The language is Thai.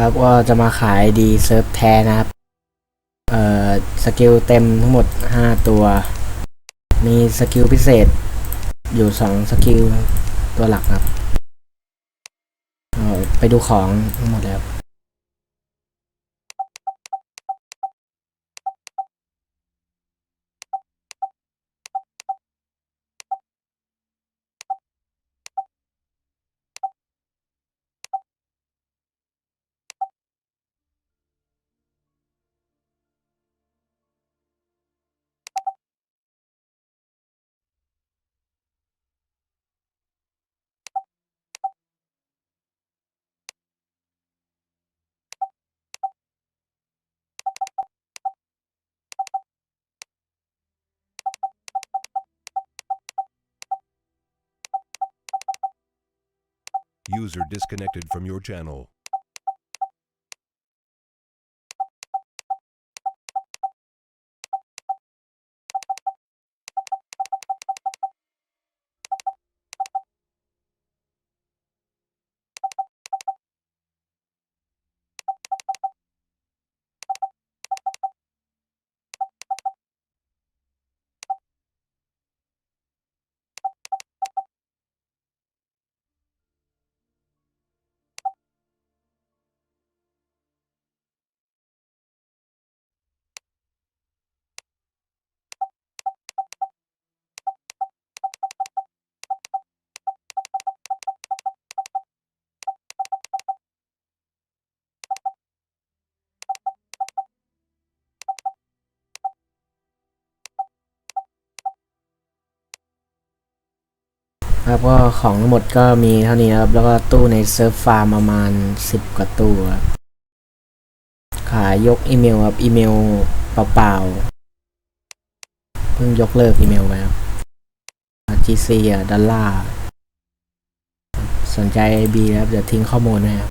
ครับว่าจะมาขายดีเซิร์ฟแท้นะครับ เอ่อสกิลเต็มทั้งหมด 5 ตัว มีสกิลพิเศษ อยู่ 2 สกิลตัวหลักครับเอาไปดูของทั้งหมดแล้ว User disconnected from your channel. ครับก็ของทั้งหมดก็มีเท่านี้ครับ แล้วก็ตู้ในเซิร์ฟฟาร์มประมาณ 10 กว่าตู้ครับขายยกอีเมลครับ อีเมลเปล่าๆ เพิ่งยกเลิกอีเมลไปครับ GC อะดอลลาร์สนใจ B ครับ เดี๋ยวทิ้งข้อมูลนะครับ